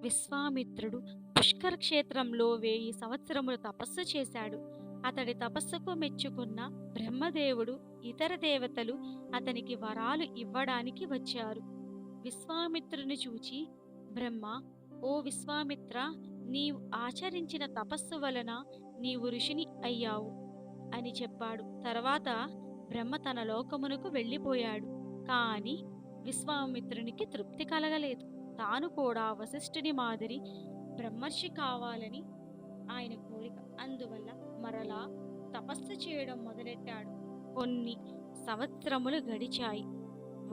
విశ్వామిత్రుడు పుష్కర క్షేత్రంలో వెయ్యి సంవత్సరములు తపస్సు చేశాడు. అతడి తపస్సుకు మెచ్చుకున్న బ్రహ్మదేవుడు ఇతర దేవతలు అతనికి వరాలు ఇవ్వడానికి వచ్చారు. విశ్వామిత్రుని చూచి బ్రహ్మ ఓ విశ్వామిత్ర నీవు ఆచరించిన తపస్సు వలన నీవు ఋషిని అయ్యావు అని చెప్పాడు. తర్వాత బ్రహ్మ తన లోకమునకు వెళ్ళిపోయాడు. కాని విశ్వామిత్రునికి తృప్తి కలగలేదు. తాను కూడా వశిష్ఠుని మాదిరి బ్రహ్మర్షి కావాలని ఆయన కోరిక. అందువల్ల మరలా తపస్సు చేయడం మొదలెట్టాడు. కొన్ని సంవత్సరములు గడిచాయి.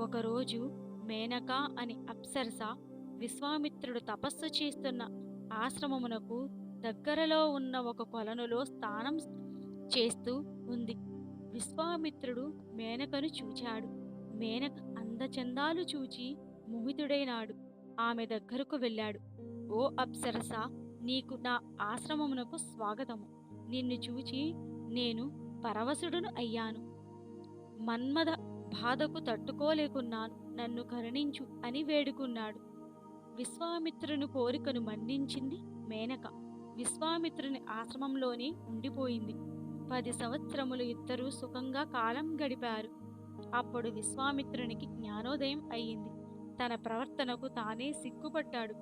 ఒకరోజు మేనక అని అప్సరస విశ్వామిత్రుడు తపస్సు చేస్తున్న ఆశ్రమమునకు దగ్గరలో ఉన్న ఒక కొలనులో స్నానం చేస్తూ ఉంది. విశ్వామిత్రుడు మేనకను చూచాడు. మేనక అందచందాలు చూచి మోహితుడైనాడు. ఆమె దగ్గరకు వెళ్ళాడు. ఓ అప్సరస నీకు నా ఆశ్రమమునకు స్వాగతము. నిన్ను చూచి నేను పరవశుడును అయ్యాను. మన్మద బాధకు తట్టుకోలేకున్నాను. నన్ను కరుణించు అని వేడుకున్నాడు. విశ్వామిత్రుని కోరికను మన్నించింది మేనక. విశ్వామిత్రుని ఆశ్రమంలోనే ఉండిపోయింది. పది సంవత్సరములు ఇద్దరూ సుఖంగా కాలం గడిపారు. అప్పుడు విశ్వామిత్రునికి జ్ఞానోదయం అయ్యింది. తన ప్రవర్తనకు తానే సిగ్గుపడ్డాడు.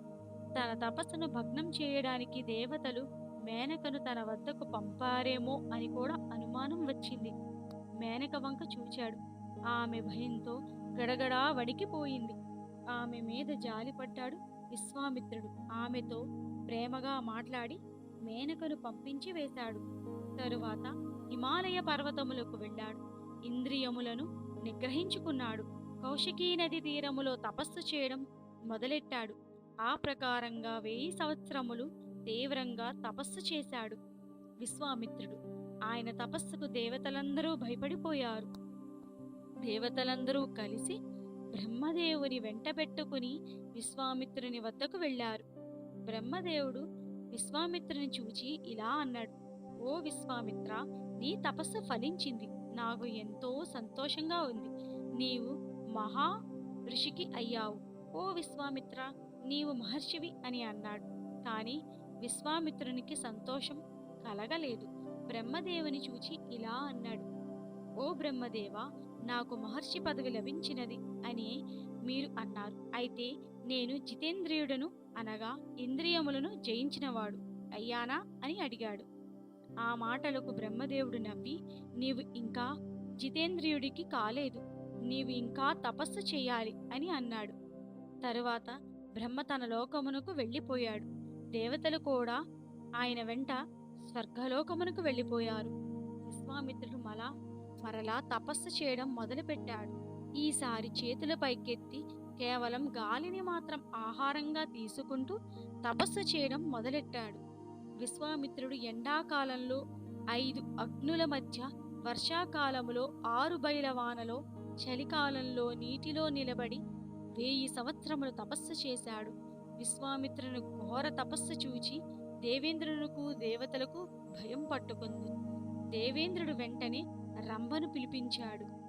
తన తపస్సును భగ్నం చేయడానికి దేవతలు మేనకను తన వద్దకు పంపారేమో అని కూడా అనుమానం వచ్చింది. మేనక వంక చూచాడు. ఆమె భయంతో గడగడా వడికిపోయింది ఆమె మీద జాలిపడ్డాడు విశ్వామిత్రుడు. ఆమెతో ప్రేమగా మాట్లాడి మేనకను పంపించి వేశాడు. తరువాత హిమాలయ పర్వతములకు వెళ్ళాడు. ఇంద్రియములను నిగ్రహించుకున్నాడు. కౌశికీ నది తీరములో తపస్సు చేయడం మొదలెట్టాడు. ఆ ప్రకారంగా వెయ్యి సంవత్సరములు తీవ్రంగా తపస్సు చేశాడు విశ్వామిత్రుడు. ఆయన తపస్సుకు దేవతలందరూ భయపడిపోయారు. దేవతలందరూ కలిసి బ్రహ్మదేవుని వెంటబెట్టుకుని విశ్వామిత్రుని వద్దకు వెళ్ళారు. బ్రహ్మదేవుడు విశ్వామిత్రుని చూచి ఇలా అన్నాడు ఓ విశ్వామిత్ర నీ తపస్సు ఫలించింది. నాకు ఎంతో సంతోషంగా ఉంది. నీవు మహా ఋషికి అయ్యావు. ఓ విశ్వామిత్ర నీవు మహర్షివి అని అన్నాడు. కానీ విశ్వామిత్రునికి సంతోషం కలగలేదు. బ్రహ్మదేవుని చూచి ఇలా అన్నాడు. ఓ బ్రహ్మదేవ నాకు మహర్షి పదవి లభించినది అని మీరు అన్నారు. అయితే నేను జితేంద్రియుడను అనగా ఇంద్రియములను జయించినవాడు అయ్యానా అని అడిగాడు. ఆ మాటలకు బ్రహ్మదేవుడు నవ్వి నీవు ఇంకా జితేంద్రియుడికి కాలేదు. నీవు ఇంకా తపస్సు చేయాలి అని అన్నాడు. తరువాత బ్రహ్మ తన లోకమునకు వెళ్ళిపోయాడు. దేవతలు కూడా ఆయన వెంట స్వర్గలోకమునకు వెళ్ళిపోయారు. విశ్వామిత్రుడు మలా మరలా తపస్సు చేయడం మొదలుపెట్టాడు. ఈసారి చేతులు పైకెత్తి కేవలం గాలిని మాత్రం ఆహారంగా తీసుకుంటూ తపస్సు చేయడం మొదలెట్టాడు. విశ్వామిత్రుడు ఎండాకాలంలో ఐదు అగ్నుల మధ్య వర్షాకాలములో ఆరు బయల వానలో చలికాలంలో నీటిలో నిలబడి వెయ్యి సంవత్సరములు తపస్సు చేశాడు. విశ్వామిత్రుని ఘోర తపస్సు చూచి దేవేంద్రునకు దేవతలకు భయం పట్టుకుంది. దేవేంద్రుడు వెంటనే రంభను పిలిపించాడు.